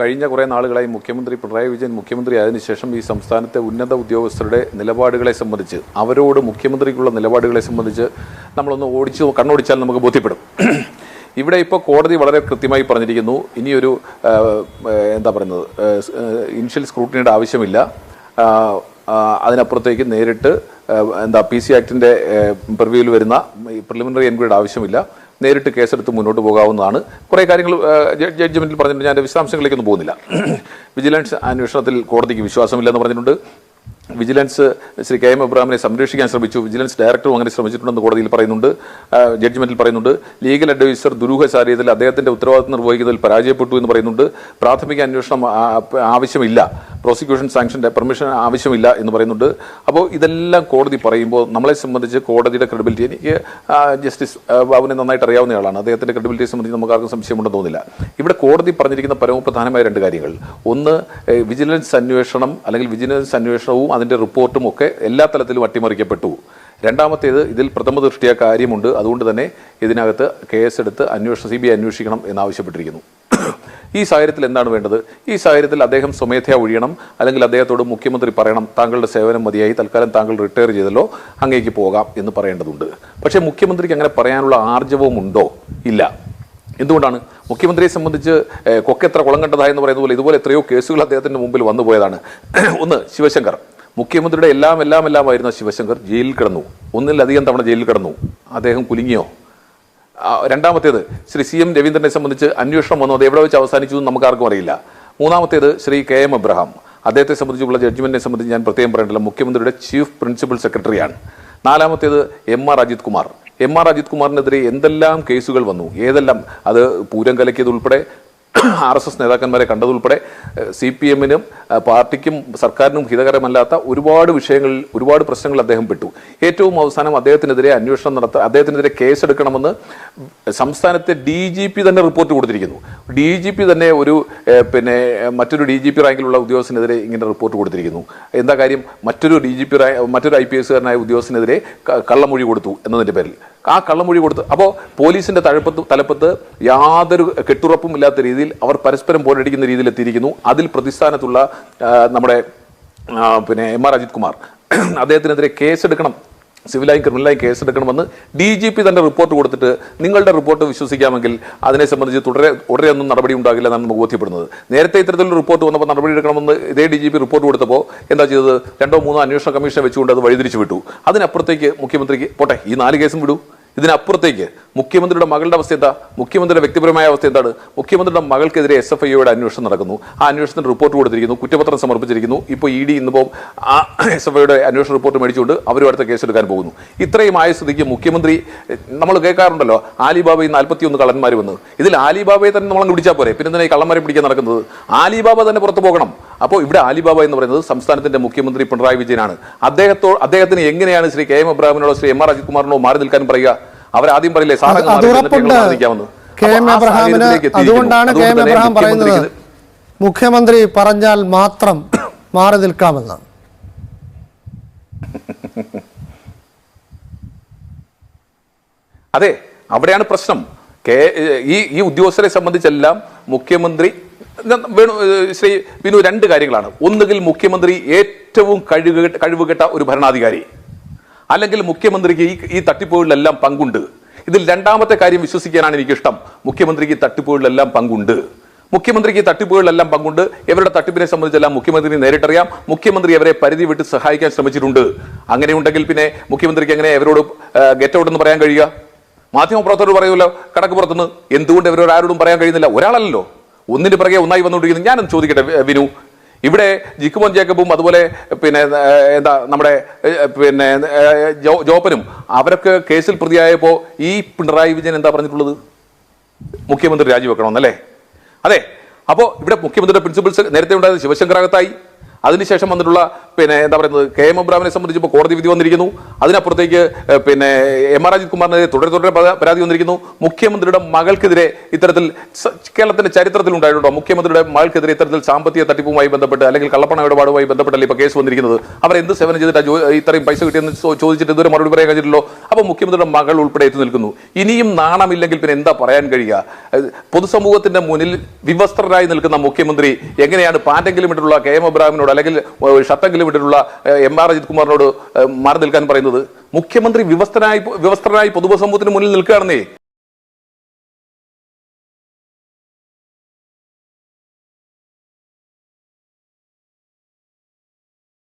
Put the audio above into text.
കഴിഞ്ഞ കുറേ നാളുകളായി മുഖ്യമന്ത്രി പിണറായി വിജയൻ മുഖ്യമന്ത്രി ആയതിനു ശേഷം ഈ സംസ്ഥാനത്തെ ഉന്നത ഉദ്യോഗസ്ഥരുടെ നിലപാടുകളെ സംബന്ധിച്ച് അവരോട് മുഖ്യമന്ത്രിക്കുള്ള നിലപാടുകളെ സംബന്ധിച്ച് നമ്മളൊന്ന് ഓടിച്ചു കണ്ണോടിച്ചാൽ നമുക്ക് ബോധ്യപ്പെടും. ഇവിടെ ഇപ്പോൾ കോടതി വളരെ കൃത്യമായി പറഞ്ഞിരിക്കുന്നു ഇനിയൊരു എന്താ പറയുന്നത് ഇനിഷ്യൽ സ്ക്രൂട്ടിനിയുടെ ആവശ്യമില്ല. അതിനപ്പുറത്തേക്ക് നേരിട്ട് എന്താ പി സി ആക്ടിന്റെ പ്രിവ്യൂവിൽ വരുന്ന പ്രിലിമിനറി എൻക്വയറിയുടെ ആവശ്യമില്ല. നേരിട്ട് കേസെടുത്ത് മുന്നോട്ട് പോകാവുന്നതാണ്. കുറേ കാര്യങ്ങൾ ജഡ്ജ്മെന്റിൽ പറഞ്ഞിട്ടുണ്ട്. ഞാൻ വിശദാംശങ്ങളിലേക്കൊന്നും പോകുന്നില്ല. വിജിലൻസ് അന്വേഷണത്തിൽ കോടതിക്ക് വിശ്വാസമില്ലെന്ന് പറഞ്ഞിട്ടുണ്ട്. വിജിലൻസ് ശ്രീ കെ എം എബ്രാമിനെ സംരക്ഷിക്കാൻ ശ്രമിച്ചു. വിജിലൻസ് ഡയറക്ടറും അങ്ങനെ ശ്രമിച്ചിട്ടുണ്ടെന്ന് കോടതിയിൽ പറയുന്നുണ്ട്. ജഡ്ജ്മെന്റിൽ പറയുന്നുണ്ട്. ലീഗൽ അഡ്വൈസർ ദുരൂഹ സാഹചര്യത്തിൽ അദ്ദേഹത്തിന്റെ ഉത്തരവാദിത്വം നിർവഹിക്കുന്നതിൽ പരാജയപ്പെട്ടു എന്ന് പറയുന്നുണ്ട്. പ്രാഥമിക അന്വേഷണം ആവശ്യമില്ല. പ്രോസിക്യൂഷൻ സാങ്ഷന്റെ പെർമിഷൻ ആവശ്യമില്ല എന്ന് പറയുന്നുണ്ട്. അപ്പോൾ ഇതെല്ലാം കോടതി പറയുമ്പോൾ നമ്മളെ സംബന്ധിച്ച് കോടതിയുടെ ക്രെഡിബിലിറ്റി എനിക്ക് ജസ്റ്റിസ് ബാബുനെ നന്നായിട്ട് അറിയാവുന്ന ആളാണ്. അദ്ദേഹത്തിന്റെ ക്രെഡിബിലിറ്റിയെ സംബന്ധിച്ച് നമുക്ക് ആർക്കും സംശയമുണ്ടെന്ന് തോന്നുന്നില്ല. ഇവിടെ കോടതി പറഞ്ഞിരിക്കുന്ന പരമപ്രധാനമായ രണ്ട് കാര്യങ്ങൾ. ഒന്ന് വിജിലൻസ് അന്വേഷണം അല്ലെങ്കിൽ വിജിലൻസ് അന്വേഷണവും അതിന്റെ റിപ്പോർട്ടും ഒക്കെ എല്ലാ തലത്തിലും അട്ടിമറിക്കപ്പെട്ടു. രണ്ടാമത്തേത് ഇതിൽ പ്രഥമ ദൃഷ്ടിയ കാര്യമുണ്ട്. അതുകൊണ്ട് തന്നെ ഇതിനകത്ത് കേസെടുത്ത് അന്വേഷണം സി ബി ഐ അന്വേഷിക്കണം എന്നാവശ്യപ്പെട്ടിരിക്കുന്നു. ഈ സാഹചര്യത്തിൽ എന്താണ് വേണ്ടത്? ഈ സാഹചര്യത്തിൽ അദ്ദേഹം സ്വമേധയാ ഒഴിയണം. അല്ലെങ്കിൽ അദ്ദേഹത്തോട് മുഖ്യമന്ത്രി പറയണം താങ്കളുടെ സേവനം മതിയായി തൽക്കാലം താങ്കൾ റിട്ടയർ ചെയ്തല്ലോ അങ്ങേക്ക് പോകാം എന്ന് പറയേണ്ടതുണ്ട്. പക്ഷേ മുഖ്യമന്ത്രിക്ക് അങ്ങനെ പറയാനുള്ള ആർജവവും ഉണ്ടോ? ഇല്ല. എന്തുകൊണ്ടാണ്? മുഖ്യമന്ത്രിയെ സംബന്ധിച്ച് കൊക്കെത്ര കുളം കണ്ടതായെന്ന് പറയുന്ന പോലെ ഇതുപോലെ എത്രയോ കേസുകൾ അദ്ദേഹത്തിന്റെ മുമ്പിൽ വന്നുപോയതാണ്. ഒന്ന് ശിവശങ്കർ. മുഖ്യമന്ത്രിയുടെ എല്ലാം എല്ലാം എല്ലാം ആയിരുന്ന ശിവശങ്കർ ജയിലിൽ കിടന്നു. ഒന്നിലധികം തവണ ജയിലിൽ കിടന്നു. അദ്ദേഹം കുലുങ്ങിയോ? രണ്ടാമത്തേത് ശ്രീ സി എം രവീന്ദ്രനെ സംബന്ധിച്ച് അന്വേഷണം വന്നു. അത് എവിടെ വെച്ച് അവസാനിച്ചു എന്ന് നമുക്ക് ആർക്കും അറിയില്ല. മൂന്നാമത്തേത് ശ്രീ കെ എം അബ്രഹാം. അദ്ദേഹത്തെ സംബന്ധിച്ചുള്ള ജഡ്ജ്മെന്റിനെ സംബന്ധിച്ച് ഞാൻ പ്രത്യേകം പറയേണ്ടില്ല മുഖ്യമന്ത്രിയുടെ ചീഫ് പ്രിൻസിപ്പൽ സെക്രട്ടറിയാണ്. നാലാമത്തേത് M R Ajith Kumar. M R Ajith കുമാറിനെതിരെ എന്തെല്ലാം കേസുകൾ വന്നു? ഏതെല്ലാം? അത് പൂരം കലക്കിയത് ഉൾപ്പെടെ ആർ എസ് എസ് നേതാക്കന്മാരെ കണ്ടതുൾപ്പെടെ സി പി എമ്മിനും പാർട്ടിക്കും സർക്കാരിനും ഹിതകരമല്ലാത്ത ഒരുപാട് വിഷയങ്ങളിൽ ഒരുപാട് പ്രശ്നങ്ങൾ അദ്ദേഹം പെട്ടു. ഏറ്റവും അവസാനം അദ്ദേഹത്തിനെതിരെ അന്വേഷണം നടത്ത അദ്ദേഹത്തിനെതിരെ കേസെടുക്കണമെന്ന് സംസ്ഥാനത്തെ ഡി ജി പി തന്നെ റിപ്പോർട്ട് കൊടുത്തിരിക്കുന്നു. ഡി ജി പി തന്നെ ഒരു പിന്നെ മറ്റൊരു ഡി ജി പി റാങ്കിലുള്ള ഉദ്യോഗസ്ഥനെതിരെ ഇങ്ങനെ റിപ്പോർട്ട് കൊടുത്തിരിക്കുന്നു. എന്താ കാര്യം? മറ്റൊരു ഡി ജി പി മറ്റൊരു ഐ പി എസുകാരനായ ഉദ്യോഗസ്ഥനെതിരെ കള്ളമൊഴി കൊടുത്തു എന്നതിന്റെ പേരിൽ. ആ കള്ളമൊഴി കൊടുത്ത് അപ്പോൾ പോലീസിന്റെ തഴപ്പത്ത് തലപ്പത്ത് യാതൊരു കെട്ടുറപ്പും ഇല്ലാത്ത രീതിയിൽ അവർ പരസ്പരം പോരടിക്കുന്ന രീതിയിൽ എത്തിയിരിക്കുന്നു. അതിൽ പ്രതിസ്ഥാനത്തുള്ള നമ്മുടെ പിന്നെ എം ആർ അജിത് കുമാർ. അദ്ദേഹത്തിനെതിരെ കേസെടുക്കണം. സിവിലായും ക്രിമിനലായും കേസെടുക്കണമെന്ന് ഡി ജി പി തന്റെ റിപ്പോർട്ട് കൊടുത്തിട്ട് നിങ്ങളുടെ റിപ്പോർട്ട് വിശ്വസിക്കാമെങ്കിൽ അതിനെ സംബന്ധിച്ച് തുടരെ ഉടനെ ഒന്നും നടപടി ഉണ്ടാകില്ല എന്നാണ് നമുക്ക് ബോധ്യപ്പെടുന്നത്. നേരത്തെ ഇത്തരത്തിലൊരു റിപ്പോർട്ട് വന്നപ്പോൾ നടപടി എടുക്കണമെന്ന് ഇതേ ഡി ജി പി റിപ്പോർട്ട് കൊടുത്തപ്പോൾ എന്താ ചെയ്തത്? രണ്ടോ മൂന്നോ അന്വേഷണ കമ്മീഷനെ വെച്ചുകൊണ്ട് അത് വഴിതിരിച്ചു വിട്ടു അതിനപ്പുറത്തേക്ക് മുഖ്യമന്ത്രിക്ക് പോട്ടെ ഈ നാല് കേസും വിടൂ. ഇതിനപ്പുറത്തേക്ക് മുഖ്യമന്ത്രിയുടെ മകളുടെ അവസ്ഥ എന്താ? മുഖ്യമന്ത്രിയുടെ വ്യക്തിപരമായ അവസ്ഥ എന്താണ്? മുഖ്യമന്ത്രിയുടെ മകൾക്കെതിരെ എസ് എഫ് ഐയുടെ അന്വേഷണം നടക്കുന്നു. ആ അന്വേഷണത്തിന് റിപ്പോർട്ട് കൊടുത്തിരിക്കുന്നു. കുറ്റപത്രം സമർപ്പിച്ചിരിക്കുന്നു. ഇപ്പോൾ ഇ ഡി ഇന്നിപ്പോൾ ആ എസ് എഫ് ഐയുടെ അന്വേഷണ റിപ്പോർട്ട് മേടിച്ചുകൊണ്ട് അവരും അടുത്ത കേസെടുക്കാൻ പോകുന്നു. ഇത്രയും ആയ സ്ഥിതിക്ക് മുഖ്യമന്ത്രി നമ്മൾ കേൾക്കാറുണ്ടല്ലോ ആലിബാബയിൽ നാൽപ്പത്തിയൊന്ന് കള്ളന്മാർ വന്ന്. ഇതിൽ ആലിബാബയെ തന്നെ നമ്മളങ്ങ് പിടിച്ചാൽ പോരെ? പിന്നെ തന്നെ ഈ കള്ളന്മാരെ പിടിക്കാൻ നടക്കുന്നത്? ആലിബാബ തന്നെ പുറത്തു പോകണം. അപ്പോൾ ഇവിടെ ആലിബാബ എന്ന് പറയുന്നത് സംസ്ഥാനത്തിന്റെ മുഖ്യമന്ത്രി പിണറായി വിജയനാണ്. അദ്ദേഹത്തോ അദ്ദേഹത്തിന് എങ്ങനെയാണ് ശ്രീ കെ എം അബ്രാഹിമിനോടോ ശ്രീ എം ആർ അജിത് കുമാറിനോ മാറി നിൽക്കാൻ പറയുക? അവരാദ്യം പറയില്ലേ നിൽക്കാമെന്ന്. K M. അതുകൊണ്ടാണ് കെ എം അബ്രഹാം പറയുന്നത് മുഖ്യമന്ത്രി പറഞ്ഞാൽ മാത്രം മാറി നിൽക്കാമെന്ന്. അതെ അവിടെയാണ് പ്രശ്നം. കെ ഈ ഈ ഉദ്യോഗസ്ഥരെ സംബന്ധിച്ചെല്ലാം മുഖ്യമന്ത്രി വേണു ശ്രീ വിനു രണ്ട് കാര്യങ്ങളാണ്. ഒന്നുകിൽ മുഖ്യമന്ത്രി ഏറ്റവും കഴിവ് കഴിവുകെട്ട ഒരു ഭരണാധികാരി. അല്ലെങ്കിൽ മുഖ്യമന്ത്രിക്ക് ഈ ഈ തട്ടിപ്പുകളിലെല്ലാം പങ്കുണ്ട്. ഇതിൽ രണ്ടാമത്തെ കാര്യം വിശ്വസിക്കാനാണ് എനിക്കിഷ്ടം. മുഖ്യമന്ത്രിക്ക് തട്ടിപ്പുകളിലെല്ലാം പങ്കുണ്ട്. മുഖ്യമന്ത്രിക്ക് തട്ടിപ്പുകളിലെല്ലാം പങ്കുണ്ട്. ഇവരുടെ തട്ടിപ്പിനെ സംബന്ധിച്ചെല്ലാം മുഖ്യമന്ത്രി നേരിട്ടറിയാം. മുഖ്യമന്ത്രി അവരെ പരിധി വിട്ട് സഹായിക്കാൻ ശ്രമിച്ചിട്ടുണ്ട്. അങ്ങനെയുണ്ടെങ്കിൽ പിന്നെ മുഖ്യമന്ത്രിക്ക് എങ്ങനെ അവരോട് ഗെറ്റ് ഔട്ട് എന്ന് പറയാൻ കഴിയുക? മാധ്യമപ്രവർത്തകർ പറയുമല്ലോ കടക്ക് പുറത്തുനിന്ന്. എന്തുകൊണ്ട് ഇവരോട് ആരോടും പറയാൻ കഴിയുന്നില്ല? ഒരാളല്ലോ ഒന്നിന് പിറകെ ഒന്നായി വന്നുകൊണ്ടിരിക്കുന്നു. ഞാനൊന്ന് ചോദിക്കട്ടെ വിനു? ഇവിടെ ജിക്കുമോൻ ജേക്കബും അതുപോലെ പിന്നെ എന്താ നമ്മുടെ പിന്നെ ജോപ്പനും അവരൊക്കെ കേസിൽ പ്രതിയായപ്പോൾ ഈ പിണറായി വിജയൻ എന്താ പറഞ്ഞിട്ടുള്ളത്? മുഖ്യമന്ത്രി രാജിവെക്കണമെന്നല്ലേ? അതെ. അപ്പോൾ ഇവിടെ മുഖ്യമന്ത്രിയുടെ പ്രിൻസിപ്പൽസ് നേരത്തെ ഉണ്ടായത് ശിവശങ്കറാകത്തായി അതിനുശേഷം വന്നിട്ടുള്ള പിന്നെ എന്താ പറയുന്നത് കെ എം എബ്രാമിനെ സംബന്ധിച്ച് ഇപ്പോൾ കോടതി വിധി വന്നിരിക്കുന്നു. അതിനപ്പുറത്തേക്ക് പിന്നെ എം ആർ അജിത് കുമാറിനെതിരെ തുടരെ തുടരെ പരാതി വന്നിരിക്കുന്നു. മുഖ്യമന്ത്രിയുടെ മകൾക്കെതിരെ ഇത്തരത്തിൽ കേരളത്തിന്റെ ചരിത്രത്തിൽ ഉണ്ടായിട്ടുണ്ടോ? മുഖ്യമന്ത്രിയുടെ മകൾക്കെതിരെ ഇത്തരത്തിൽ സാമ്പത്തിക തട്ടിപ്പുമായി ബന്ധപ്പെട്ട് അല്ലെങ്കിൽ കള്ളപ്പണ ഇടപാടുമായി ബന്ധപ്പെട്ടല്ലേ ഇപ്പോൾ കേസ് വന്നിരിക്കുന്നത്? അവർ എന്ത് സേവനം ചെയ്തിട്ടാണ് ഇത്രയും പൈസ കിട്ടിയെന്ന് ചോദിച്ചിട്ട് ഇതുവരെ മറുപടി പറയാൻ കഴിഞ്ഞിട്ടില്ലോ? അപ്പൊ മുഖ്യമന്ത്രിയുടെ മകൾ ഉൾപ്പെടെ എത്തി നിൽക്കുന്നു. ഇനിയും നാണമില്ലെങ്കിൽ പിന്നെ എന്താ പറയാൻ കഴിയുക? പൊതുസമൂഹത്തിന്റെ മുന്നിൽ വിവസ്ത്രരായി നിൽക്കുന്ന മുഖ്യമന്ത്രി എങ്ങനെയാണ് പാറ്റെങ്കിലും ഇട്ടിട്ടുള്ള കെ എം അബ്രാഹിമിനോട് അല്ലെങ്കിൽ ഷത്തെങ്കിലും ഇട്ടിട്ടുള്ള എം ആർ അജിത് കുമാറിനോട് മാറി നിൽക്കാൻ പറയുന്നത് മുഖ്യമന്ത്രി വിവസ്ത്രനായി വിവസ്ത്രനായി പൊതുസമൂഹത്തിന് മുന്നിൽ നിൽക്കുകയാണെന്നേ.